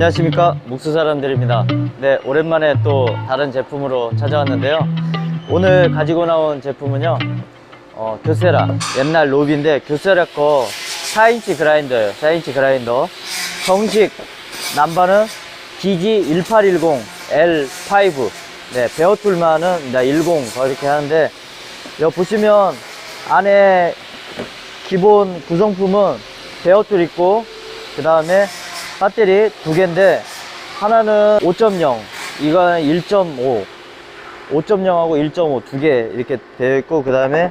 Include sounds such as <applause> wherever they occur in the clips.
안녕하십니까? 목수 사람들입니다. 네 오랜만에 또 다른 제품으로 찾아왔는데요. 오늘 가지고 나온 제품은요 어, 교세라. 옛날 로비인데 교세라 거 4인치 그라인더예요 4인치 그라인더. 정식 남바는 DG1810L5 네 베어툴만은 10 그렇게 하는데 여기 보시면 안에 기본 구성품은 베어툴 있고 그 다음에 배터리 두 개인데 하나는 5.0 이거는 1.5 5.0하고 1.5 두 개 이렇게 되어 있고 그 다음에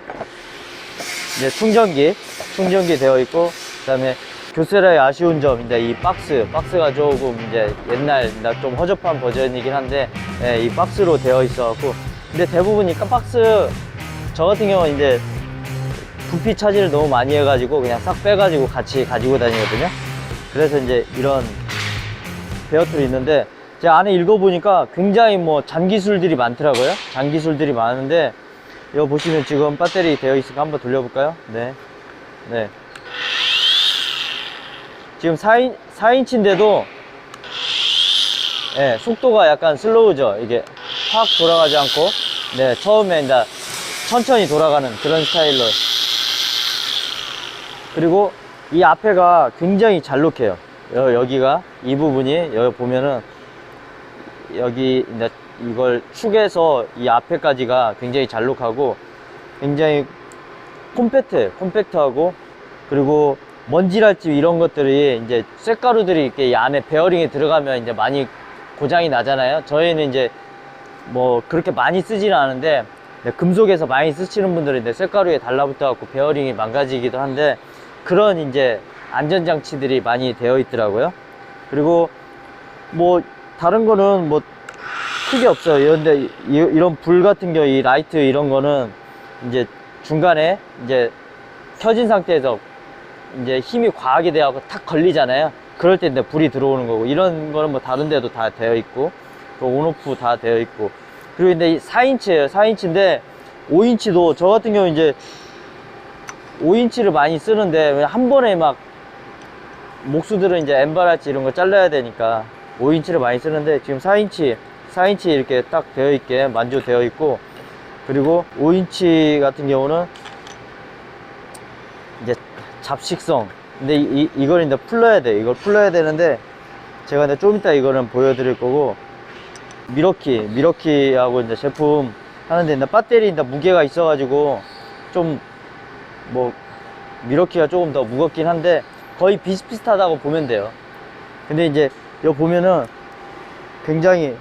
이제 충전기 충전기 되어 있고 그 다음에 교세라의 아쉬운 점인데 이 박스 박스가 조금 이제 옛날 나좀 허접한 버전이긴 한데 예, 이 박스로 되어 있어 갖고 근데 대부분 이 박스 저 같은 경우는 이제 부피 차지를 너무 많이 해가지고 그냥 싹 빼가지고 같이 가지고 다니거든요. 그래서 이제 이런 베어툴이 있는데 제가 안에 읽어보니까 굉장히 뭐 잔기술들이 많더라고요. 잔기술들이 많은데 이거 보시면 지금 배터리 되어 있으니까 한번 돌려볼까요? 네. 네. 지금 4인, 4인치인데도 예, 속도가 약간 슬로우죠. 이게 확 돌아가지 않고 네, 처음에 이제 천천히 돌아가는 그런 스타일로 그리고 이 앞에가 굉장히 잘록해요. 여, 여기가 이 부분이 여기 보면은 여기 이걸 축에서 이 앞에까지가 굉장히 잘록하고 굉장히 콤팩트, 콤팩트하고 그리고 먼지랄지 이런 것들이 이제 쇳가루들이 이렇게 이 안에 베어링에 들어가면 이제 많이 고장이 나잖아요. 저희는 이제 뭐 그렇게 많이 쓰지는 않은데 네, 금속에서 많이 쓰시는 분들은 쇳가루에 달라붙어 갖고 베어링이 망가지기도 한데 그런 이제 안전장치들이 많이 되어 있더라고요. 그리고 뭐 다른 거는 뭐 크게 없어요. 그런데 이- 이런 불 같은 경우 이 라이트 이런 거는 이제 중간에 이제 켜진 상태에서 이제 힘이 과하게 돼갖고 탁 걸리잖아요. 그럴 때 이제 불이 들어오는 거고 이런 거는 뭐 다른 데도 다 되어 있고 그 온오프 다 되어 있고 그리고 근데 4인치예요. 4인치인데 5인치도 저 같은 경우 이제 5인치를 많이 쓰는데 왜한 번에 막 목수들은 이제 엠바라치 이런 거 잘라야 되니까 5인치를 많이 쓰는데 지금 4인치 4인치 이렇게 딱 되어 있게 만조되어 있고 그리고 5인치 같은 경우는 이제 잡식성. 근데 이, 이- 이걸 이제 풀러야 돼. 이걸 풀러야 되는데 제가 이제 좀 이따 이거는 보여드릴 거고 미러키 미러키하고 이제 제품 하는데 이제 배터리 이제 무게가 있어가지고 좀 뭐 미러키가 조금 더 무겁긴 한데 거의 비슷비슷하다고 보면 돼요. 근데 이제 여기 보면은 굉장히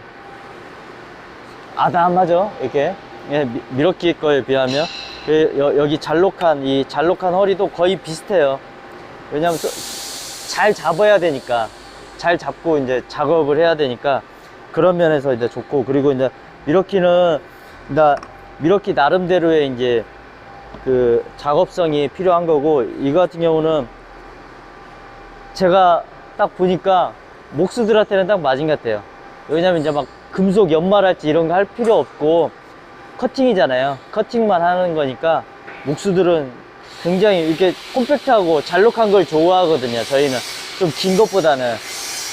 아담하죠? 이렇게. 예, 미- 미러키 거에 비하면. 그 여, 여기 잘록한 이 잘록한 허리도 거의 비슷해요. 왜냐면 또잘 잡아야 되니까. 잘 잡고 이제 작업을 해야 되니까 그런 면에서 이제 좋고. 그리고 이제 미러키는 나 미러키 나름대로의 이제 그 작업성이 필요한 거고 이거 같은 경우는 제가 딱 보니까 목수들한테는 딱 맞은 것 같아요. 왜냐면 이제 막 금속 연말할지 이런 거 할 필요 없고 커팅이잖아요. 커팅만 하는 거니까 목수들은 굉장히 이렇게 콤팩트하고 잘록한 걸 좋아하거든요. 저희는 좀 긴 것보다는.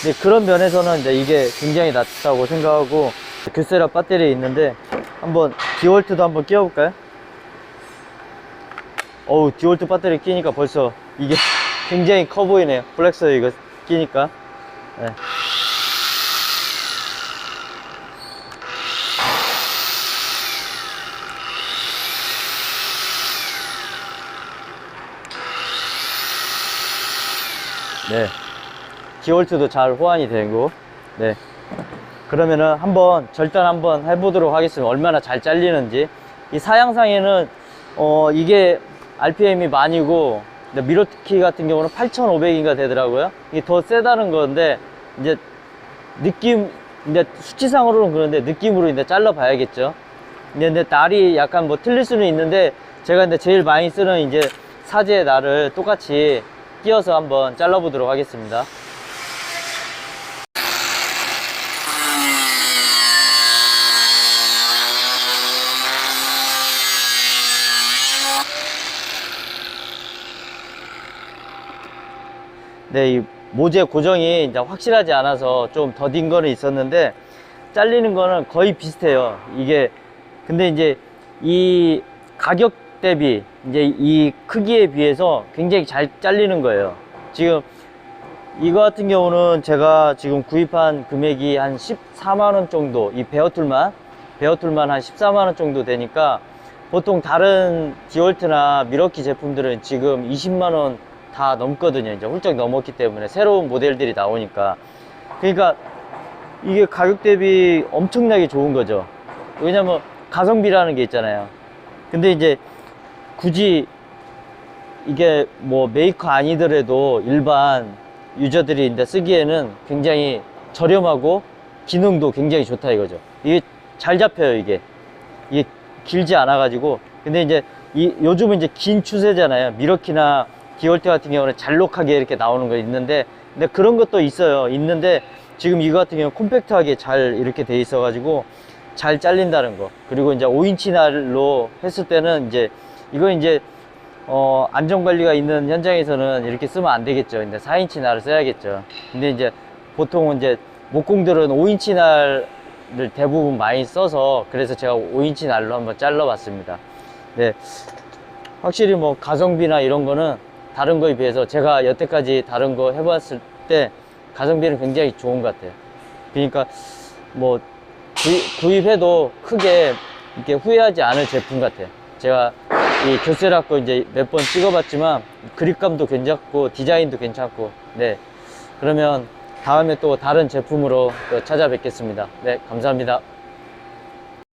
근데 그런 면에서는 이제 이게 굉장히 낫다고 생각하고 교세라 배터리 있는데 한번 디월트도 한번 끼워볼까요? 어우 디월트 배터리 끼니까 벌써 이게 <laughs> 굉장히 커 보이네요. 플렉서 이거 끼니까. 네. 네. 디월트도 잘 호환이 되고 네. 그러면은 한번 절단 한번 해보도록 하겠습니다. 얼마나 잘 잘리는지. 이 사양상에는 어 이게 RPM이 근데 미러키 같은 경우는 8,500인가 되더라고요. 이게 더 세다는 건데 이제 느낌 근데 수치상으로는 그런데 느낌으로 이제 잘라 봐야겠죠. 근데, 날이 약간 뭐 틀릴 수는 있는데 제가 근데 제일 많이 쓰는 이제 사제 날을 똑같이 끼워서 한번 잘라 보도록 하겠습니다 네, 이 모재 고정이 이제 확실하지 않아서 좀 더딘 거는 있었는데 잘리는 거는 거의 비슷해요. 이게 근데 이제 이 가격 대비 이제 이 크기에 비해서 굉장히 잘 잘리는 거예요. 지금 이거 같은 경우는 제가 지금 구입한 금액이 한 14만 원 정도 이 베어툴만 베어툴만 한 14만 원 정도 되니까 보통 다른 디월트나 미러키 제품들은 지금 20만 원 다 넘거든요. 이제 훌쩍 넘었기 때문에 새로운 모델들이 나오니까 그러니까 이게 가격 대비 엄청나게 좋은 거죠. 왜냐면 가성비라는 게 있잖아요. 근데 이제 굳이 이게 뭐 메이커 아니더라도 일반 유저들이 이제 쓰기에는 굉장히 저렴하고 기능도 굉장히 좋다 이거죠. 이게 잘 잡혀요, 이게. 이게 길지 않아 가지고. 근데 이제 이 요즘은 이제 긴 추세잖아요. 미러키나 디월트 같은 경우는 잘록하게 이렇게 나오는 거 있는데 근데 그런 것도 있어요. 있는데 지금 이거 같은 경우는 콤팩트하게 잘 이렇게 돼 있어 가지고 잘 잘린다는 거. 그리고 이제 5인치 날로 했을 때는 이제 이거 이제 어, 안전관리가 있는 현장에서는 이렇게 쓰면 안 되겠죠. 근데 4인치 날을 써야겠죠. 근데 이제 보통 이제 목공들은 5인치 날을 대부분 많이 써서 그래서 제가 5인치 날로 한번 잘라 봤습니다. 네. 확실히 뭐 가성비나 이런 거는 다른 거에 비해서 제가 여태까지 다른 거 해봤을 때 가성비는 굉장히 좋은 것 같아요. 그러니까 뭐 구입, 구입해도 크게 이렇게 후회하지 않을 제품 같아요. 제가 이 교세라고 이제 몇 번 찍어봤지만 그립감도 괜찮고 디자인도 괜찮고 네 그러면 다음에 또 다른 제품으로 또 찾아뵙겠습니다. 네 감사합니다.